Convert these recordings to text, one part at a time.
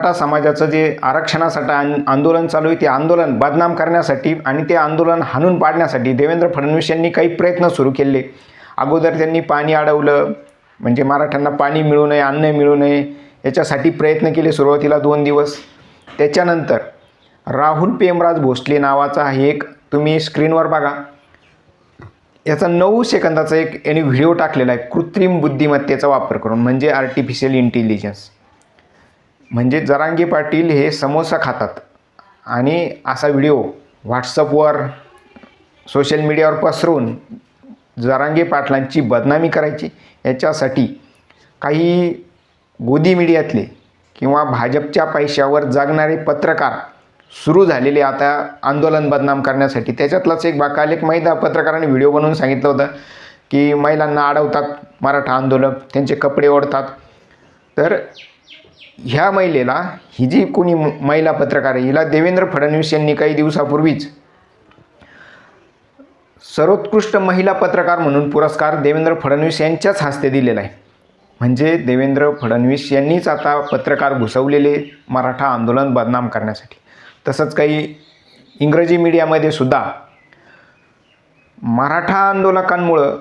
मराठा समाजाचं जे आरक्षणासाठी आंदोलन चालू आहे ते आंदोलन बदनाम करण्यासाठी आणि ते आंदोलन हाणून पाडण्यासाठी देवेंद्र फडणवीस यांनी काही प्रयत्न सुरू केले. अगोदर त्यांनी पाणी अडवलं म्हणजे मराठ्यांना पाणी मिळू नये अन्न मिळू नये याच्यासाठी प्रयत्न केले सुरुवातीला दोन दिवस. त्याच्यानंतर राहुल पेमराज भोसले नावाचा हे एक तुम्ही स्क्रीनवर बघा. याचा नऊ सेकंदाचा एक यांनी व्हिडिओ टाकलेला आहे कृत्रिम बुद्धिमत्तेचा वापर करून म्हणजे आर्टिफिशियल इंटेलिजन्स म्हणजे जरांगी पाटील हे समोसा खातात. आणि असा व्हिडिओ व्हॉट्सअपवर सोशल मीडियावर पसरून जरांगे पाटलांची बदनामी करायची याच्यासाठी काही गोदी मीडियातले किंवा भाजपच्या पैशावर जगणारे पत्रकार सुरू झालेले आता आंदोलन बदनाम करण्यासाठी. त्याच्यातलाच एक बाकाल एक महिला पत्रकाराने व्हिडिओ बनवून सांगितलं होतं की महिलांना अडवतात मराठा आंदोलक त्यांचे कपडे ओढतात. तर ह्या महिलेला ही जी कोणी महिला पत्रकार आहे हिला देवेंद्र फडणवीस यांनी काही दिवसापूर्वीच सर्वोत्कृष्ट महिला पत्रकार म्हणून पुरस्कार देवेंद्र फडणवीस यांच्याच हस्ते दिलेला आहे. म्हणजे देवेंद्र फडणवीस यांनीच आता पत्रकार घुसवलेले मराठा आंदोलन बदनाम करण्यासाठी. तसंच काही इंग्रजी मीडियामध्ये सुद्धा मराठा आंदोलकांमुळं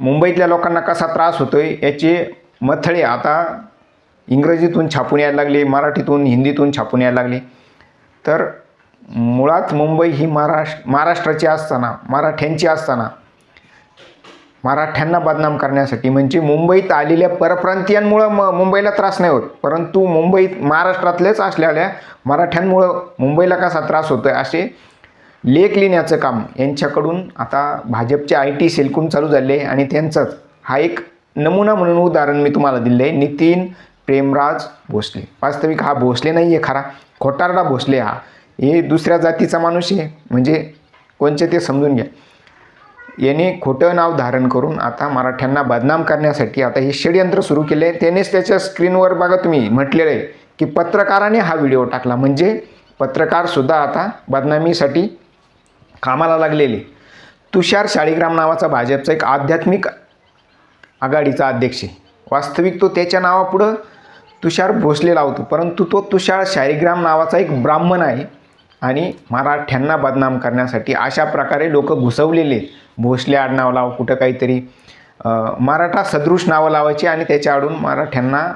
मुंबईतल्या लोकांना कसा त्रास होतो आहे याचे मथळे आता इंग्रजीतून छापून यायला लागले मराठीतून हिंदीतून छापून यायला लागले. तर मुळात मुंबई ही महाराष्ट्र महाराष्ट्राची असताना मराठ्यांची असताना मराठ्यांना बदनाम करण्यासाठी म्हणजे मुंबईत आलेल्या परप्रांतीयांमुळं म मुंबईला त्रास नाही होत. परंतु मुंबईत महाराष्ट्रातलेच असलेल्या मराठ्यांमुळं मुंबईला कसा त्रास होतो आहे असे लेख लिहिण्याचं काम यांच्याकडून आता भाजपचे आय टी सेलकून चालू झाले आणि त्यांचंच हा एक नमुना म्हणून उदाहरण मी तुम्हाला दिलं आहे नितीन प्रेमराज भोसले. वास्तविक हा भोसले नाही आहे खरा. खोटारडा भोसले हा. हे दुसऱ्या जातीचा माणूस आहे. म्हणजे कोणचे ते समजून घ्या. याने खोटं नाव धारण करून आता मराठ्यांना बदनाम करण्यासाठी आता हे षडयंत्र सुरू केले. त्यानेच त्याच्या स्क्रीनवर बघा तुम्ही म्हटलेलं आहे की पत्रकाराने हा व्हिडिओ टाकला. म्हणजे पत्रकारसुद्धा आता बदनामीसाठी कामाला लागलेले. तुषार शाळीग्राम नावाचा भाजपचा एक आध्यात्मिक आघाडीचा अध्यक्ष आहे. वास्तविक तो त्याच्या नावापुढं तुषार भोसले लावतो परंतु तो तुषार शारीग्राम नावाचा एक ब्राह्मण आहे आणि मराठ्यांना बदनाम करण्यासाठी अशा प्रकारे लोक घुसवलेले आहेत. भोसले आडनाव लाव कुठं काहीतरी मराठा सदृश नावं लावायची आणि त्याच्या आडून मराठ्यांना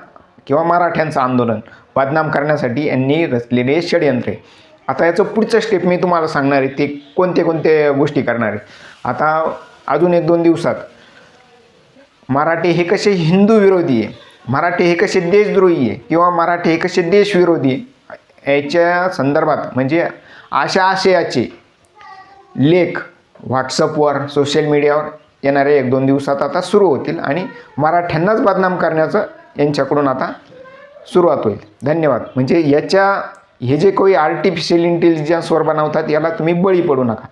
किंवा मराठ्यांचं आंदोलन बदनाम करण्यासाठी यांनी रचलेले षडयंत्र आता याचं पुढचं स्टेप मी तुम्हाला सांगणार आहे ते कोणते कोणते गोष्टी करणार आहे. आता अजून एक दोन दिवसात मराठी हे कसे हिंदू विरोधी आहे मराठी हे कसे देशद्रोही आहे किंवा मराठी हे कसे देशविरोधी याच्या संदर्भात म्हणजे अशा आशयाचे लेख व्हॉट्सअपवर सोशल मीडियावर येणाऱ्या एक दोन दिवसात आता सुरू होतील आणि मराठ्यांनाच बदनाम करण्याचं यांच्याकडून आता सुरुवात होईल. धन्यवाद. म्हणजे याच्या हे जे काही आर्टिफिशियल इंटेलिजन्सवर बनवतात याला तुम्ही बळी पडू नका.